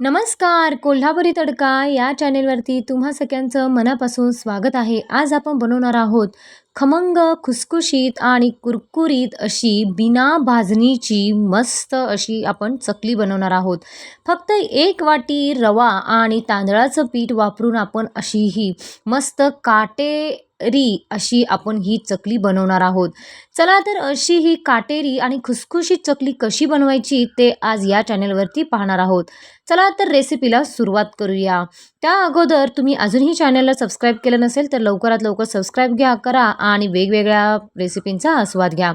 नमस्कार कोल्हापुरी तडका या चॅनेलवरती तुम्हा सगळ्यांचं मनापासून स्वागत आहे. आज आपण बनवणार आहोत खमंग खुसखुशीत आणि कुरकुरीत अशी बिना भाजणीची मस्त अशी आपण चकली बनवणार आहोत. फक्त एक वाटी रवा आणि तांदळाचं पीठ वापरून आपण अशी ही मस्त काटेरी अशी आपण ही चकली बनवणार आहोत. चला तर अशी ही काटेरी आणि खुसखुशीत चकली कशी बनवायची ते आज या चॅनेलवरती पाहणार आहोत. चला तर रेसिपीला सुरुवात करूया. त्या अगोदर तुम्ही अजूनही चॅनलला सबस्क्राईब केलं नसेल तर लवकरात लवकर सबस्क्राईब घ्या करा आणि वेगवेगळ्या रेसिपींचा आस्वाद घ्या.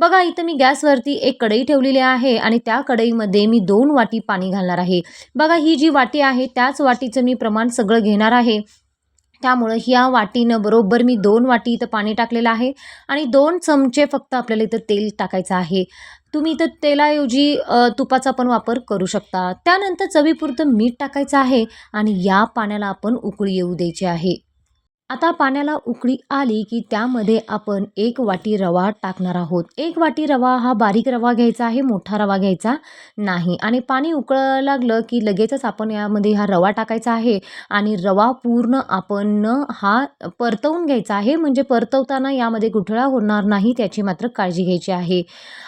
बघा इथं मी गॅसवरती एक कढई ठेवलेली आहे आणि त्या कढईमध्ये मी दोन वाटी पाणी घालणार आहे. बघा ही जी वाटी आहे त्याच वाटीचं मी प्रमाण सगळं घेणार आहे. त्यामुळं ह्या वाटीनं बरोबर मी दोन वाटी इथं पाणी टाकलेलं आहे आणि दोन चमचे फक्त आपल्याला इथं तेल टाकायचं आहे. तुम्ही इथं तेलाऐवजी तुपाचा पण वापर करू शकता. त्यानंतर चवीपुरतं मीठ टाकायचं आहे आणि या पाण्याला आपण उकळी येऊ द्यायची आहे. आता पाण्याला उकळी आली की त्यामध्ये आपण एक वाटी रवा टाकणार आहोत. एक वाटी रवा हा बारीक रवा घ्यायचा आहे मोठा रवा घ्यायचा नाही. आणि पाणी उकळायला लागलं की लगेचच आपण यामध्ये हा रवा टाकायचा आहे आणि रवा पूर्ण आपण हा परतवून घ्यायचा आहे. म्हणजे परतवताना यामध्ये गुठळा होणार नाही त्याची मात्र काळजी घ्यायची आहे.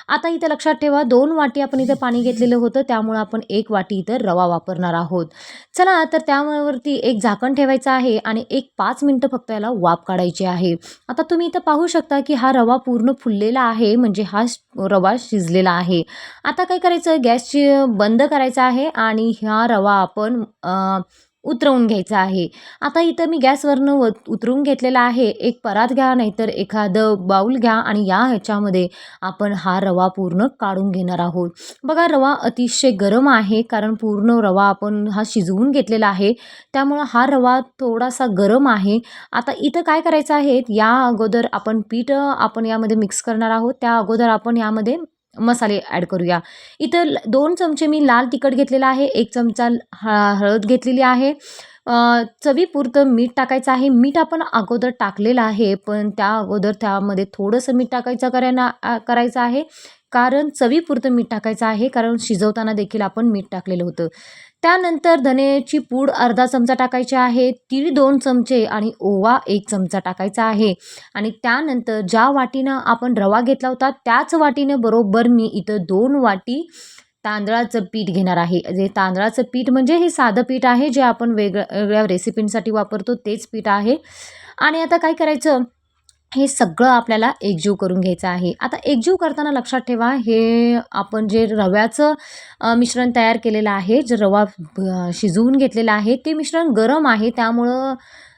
आता इथं लक्षात ठेवा दोन वाटी आपण इथं पाणी घेतलेलं होतं त्यामुळं आपण एक वाटी इथं रवा वापरणार आहोत. चला तर त्यावरती एक झाकण ठेवायचं आहे आणि एक पाच मिनटं फक्त याला वाफ काढायची आहे. आता तुम्ही इथं पाहू शकता की हा रवा पूर्ण फुललेला आहे म्हणजे हा रवा शिजलेला आहे. आता काय करायचं? गॅसची बंद करायचा आहे आणि हा रवा आपण उतरवून घ्यायचा आहे. आता इथं मी गॅसवरनं व उतरून घेतलेला आहे. एक परात घ्या नाहीतर एखादं बाऊल घ्या आणि या ह्याच्यामध्ये आपण हा रवा पूर्ण काढून घेणार आहोत. बघा रवा अतिशय गरम आहे कारण पूर्ण रवा आपण हा शिजवून घेतलेला आहे. त्यामुळं हा रवा थोडासा गरम आहे. आता इथं काय करायचं आहे? या अगोदर आपण पीठ आपण यामध्ये मिक्स करणार आहोत. त्या अगोदर आपण यामध्ये मसाले ॲड करूया. इथं दोन चमचे मी लाल तिखट घेतलेला आहे एक चमचा ह हळद घेतलेली आहे. चवीपुरतं मीठ टाकायचं आहे. मीठ आपण अगोदर टाकलेलं आहे पण त्या अगोदर त्यामध्ये थोडंसं मीठ टाकायचं करायना करायचं आहे. कारण चवीपुरतं मीठ टाकायचं आहे कारण शिजवताना देखील आपण मीठ टाकलेलं होतं. त्यानंतर धनेची पूड अर्धा चमचा टाकायची आहे तीळ दोन चमचे आणि ओवा एक चमचा टाकायचा आहे. आणि त्यानंतर ज्या वाटीनं आपण रवा घेतला होता त्याच वाटीनं बरोबर मी इथं दोन वाटी तांदळाचं पीठ घेणार आहे. जे तांदळाचं पीठ म्हणजे हे साधं पीठ आहे जे आपण वेगळ्या वेगळ्या रेसिपींसाठी वापरतो तेच पीठ आहे. आणि आता काय करायचं? हे सगळं आपल्याला एकजीव करून घ्यायचं आहे. आता एकजीव करताना लक्षात ठेवा हे आपण जे रव्याचं मिश्रण तयार केलेलं आहे जे रवा शिजवून घेतलेलं आहे ते मिश्रण गरम आहे त्यामुळं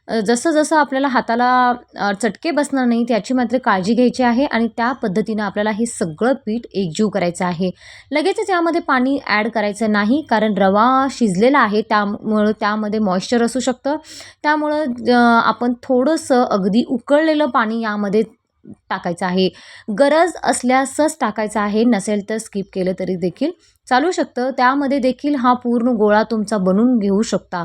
जसं जसं आपल्याला हाताला चटके बसणार नाही त्याची मात्र काळजी घ्यायची आहे आणि त्या पद्धतीनं आपल्याला हे सगळं पीठ एकजीव करायचं आहे. लगेचच यामध्ये पाणी ॲड करायचं नाही कारण रवा शिजलेला आहे त्यामुळं त्यामध्ये मॉइश्चर असू शकतं. त्यामुळं आपण थोडंसं अगदी उकळलेलं पाणी यामध्ये टाकायचं आहे. गरज असल्यासच टाकायचं आहे नसेल तर स्किप केलं तरी देखील चालू शकतं. त्यामध्ये देखील हा पूर्ण गोळा तुमचा बनवून घेऊ शकता.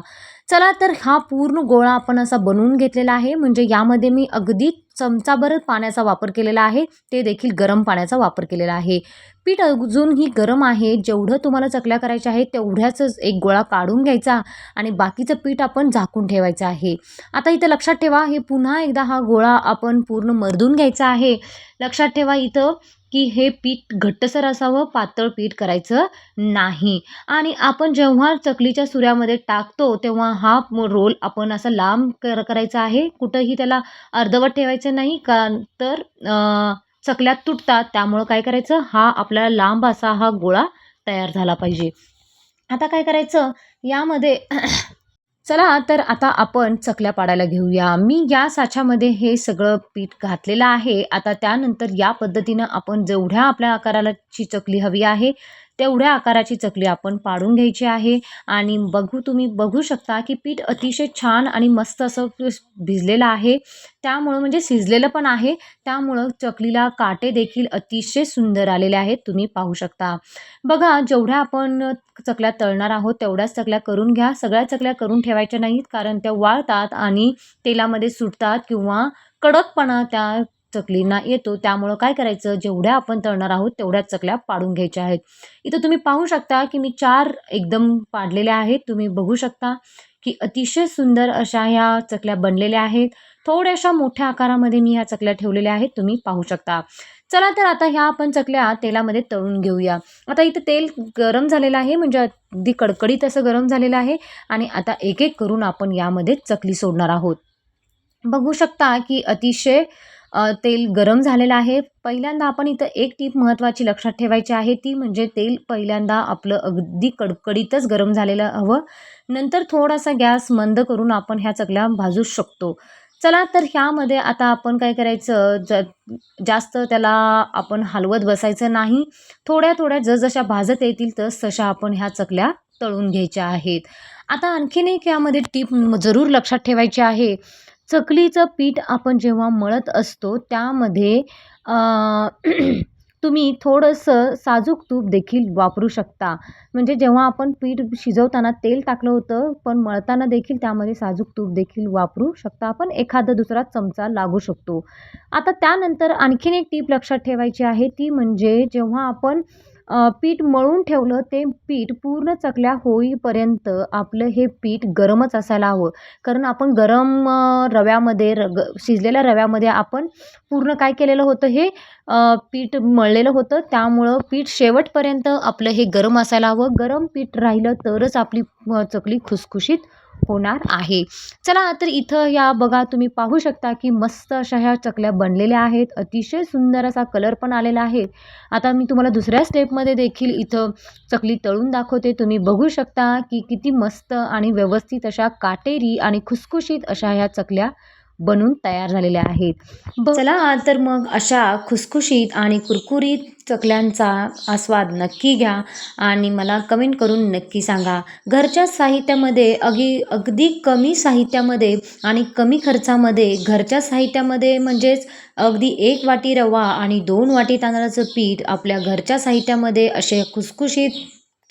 चला तर हा पूर्ण गोळा आपण असा बनवून घेतलेला आहे. म्हणजे यामध्ये मी अगदी चमचाभर पाण्याचा वापर केलेला आहे. ते देखील गरम पाण्याचा वापर केलेला आहे. पीठ अजूनही गरम आहे. जेवढं तुम्हाला चकल्या करायच्या आहे तेवढ्याच एक गोळा काढून घ्यायचा आणि बाकीचं पीठ आपण झाकून ठेवायचं आहे. आता इथं लक्षात ठेवा हे पुन्हा एकदा हा गोळा आपण पूर्ण मर्दून घ्यायचा आहे. लक्षात ठेवा इथं की हे पीठ घट्टसर असावं पातळ पीठ करायचं नाही. आणि आपण जेव्हा चकलीच्या सुऱ्यामध्ये टाकतो तेव्हा हा रोल आपण असा लांब कर करायचा आहे. कुठंही त्याला अर्धवट ठेवायचं नाही का तर चकल्यात तुटतात. त्यामुळं काय करायचं? हा आपल्याला लांब असा हा गोळा तयार झाला पाहिजे. आता काय करायचं? यामध्ये चला तर आता आपण चकल्या पाडायला घेऊया. मी या साच्यामध्ये हे सगळं पीठ घातलेलं आहे. आता त्यानंतर या पद्धतीनं आपण जेवढ्या आपल्या आकाराला ची चकली हवी आहे तेवढ्या आकाराची चकली आपण पाडून घ्यायची आहे. आणि बघू तुम्ही बघू शकता की पीठ अतिशय छान आणि मस्त असं भिजलेलं आहे. त्यामुळं म्हणजे शिजलेलं पण आहे. त्यामुळं चकलीला काटे देखील अतिशय सुंदर आलेले आहेत. तुम्ही पाहू शकता. बघा जेवढ्या आपण चकल्या तळणार आहोत तेवढ्याच चकल्या करून घ्या. सगळ्या चकल्या करून ठेवायच्या नाहीत कारण त्या वाळतात आणि तेलामध्ये सुटतात किंवा कडकपणा त्या चकलींना येतो. त्यामुळं काय करायचं? जेवढ्या आपण तळणार आहोत तेवढ्याच चकल्या पाडून घ्यायच्या आहेत. इथं तुम्ही पाहू शकता की मी चार एकदम पाडलेल्या आहेत. तुम्ही बघू शकता की अतिशय सुंदर अशा ह्या चकल्या बनलेल्या आहेत. थोड्याशा मोठ्या आकारामध्ये मी ह्या चकल्या ठेवलेल्या आहेत. तुम्ही पाहू शकता. चला तर आता ह्या आपण चकल्या तेलामध्ये तळून घेऊया. आता इथं तेल गरम झालेलं आहे. म्हणजे अगदी कडकडीत असं गरम झालेलं आहे. आणि आता एक एक करून आपण यामध्ये चकली सोडणार आहोत. बघू शकता की अतिशय तेल गरम झालेलं आहे. पहिल्यांदा आपण इथं एक टीप महत्त्वाची लक्षात ठेवायची आहे. ती म्हणजे तेल पहिल्यांदा आपलं अगदी कडकडीतच गरम झालेलं हवं. नंतर थोडासा गॅस मंद करून आपण ह्या चकल्या भाजू शकतो. चला तर ह्यामध्ये आता आपण काय करायचं? ज जास्त त्याला आपण हलवत बसायचं नाही. थोड्या थोड्या जसजशा भाजत येतील तस तशा आपण ह्या चकल्या तळून घ्यायच्या आहेत. आता आणखीन एक यामध्ये टीप जरूर लक्षात ठेवायची आहे. चकलीचं पीठ आपण जेव्हा मळत असतो त्यामध्ये तुम्ही थोडंसं साजूक तूप देखील वापरू शकता. म्हणजे जेव्हा आपण पीठ शिजवताना तेल टाकलं होतं पण मळताना देखील त्यामध्ये साजूक तूप देखील वापरू शकता आपण. एखादा दुसरा चमचा लागू शकतो. आता त्यानंतर आणखीन एक टीप लक्षात ठेवायची आहे ती म्हणजे जेव्हा आपण पीठ मळून ठेवलं ते पीठ पूर्ण चकल्या होईपर्यंत आपलं हे पीठ गरमच असायला हवं. कारण आपण गरम रव्यामध्ये र ग शिजलेल्या रव्यामध्ये आपण पूर्ण काय केलेलं होतं हे पीठ मळलेलं होतं. त्यामुळं पीठ शेवटपर्यंत आपलं हे गरम असायला हवं. गरम पीठ राहिलं तरच आपली चकली खुसखुशीत होणार आहे. चला तर इथं या बघा तुम्ही पाहू शकता की मस्त अशा ह्या चकल्या बनलेल्या आहेत. अतिशय सुंदर असा कलर पण आलेला आहे. आता मी तुम्हाला दुसऱ्या स्टेपमध्ये देखील इथं चकली तळून दाखवते. तुम्ही बघू शकता की किती मस्त आणि व्यवस्थित अशा काटेरी आणि खुसखुशीत अशा ह्या चकल्या बनून तयार झालेल्या आहेत. चला तर मग अशा खुसखुशीत आणि कुरकुरीत चकल्यांचा आस्वाद नक्की घ्या आणि मला कमेंट करून नक्की सांगा. घरच्या साहित्यामध्ये अगदी अगदी कमी साहित्यामध्ये आणि कमी खर्चामध्ये घरच्या साहित्यामध्ये म्हणजेच अगदी एक वाटी रवा आणि दोन वाटी तांदळाचं पीठ आपल्या घरच्या साहित्यामध्ये असे खुसखुशीत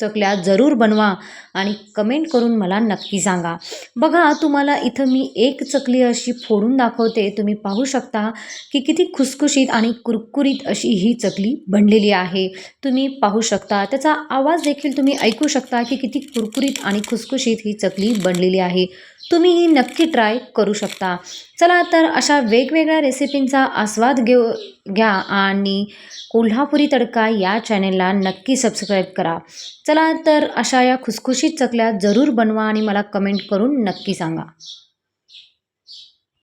चकल्या जरूर बनवा आणि कमेंट करून मला नक्की सांगा. बघा तुम्हाला इथं मी एक चकली अशी फोडून दाखवते. तुम्ही पाहू शकता की किती खुसखुशीत आणि कुरकुरीत अशी ही चकली बनलेली आहे. तुम्ही पाहू शकता. त्याचा आवाज देखील तुम्ही ऐकू शकता की किती कुरकुरीत आणि खुसखुशीत ही चकली बनलेली आहे. तुम्ही ही नक्की ट्राय करू शकता. चला तर अशा वेगवेगळ्या रेसिपींचा आस्वाद घेऊ घ्या आणि कोल्हापुरी तडका या चॅनेलला नक्की सबस्क्राईब करा. चला तर अशा या खुसखुशीत चकल्या जरूर बनवा आणि मला कमेंट करून नक्की सांगा.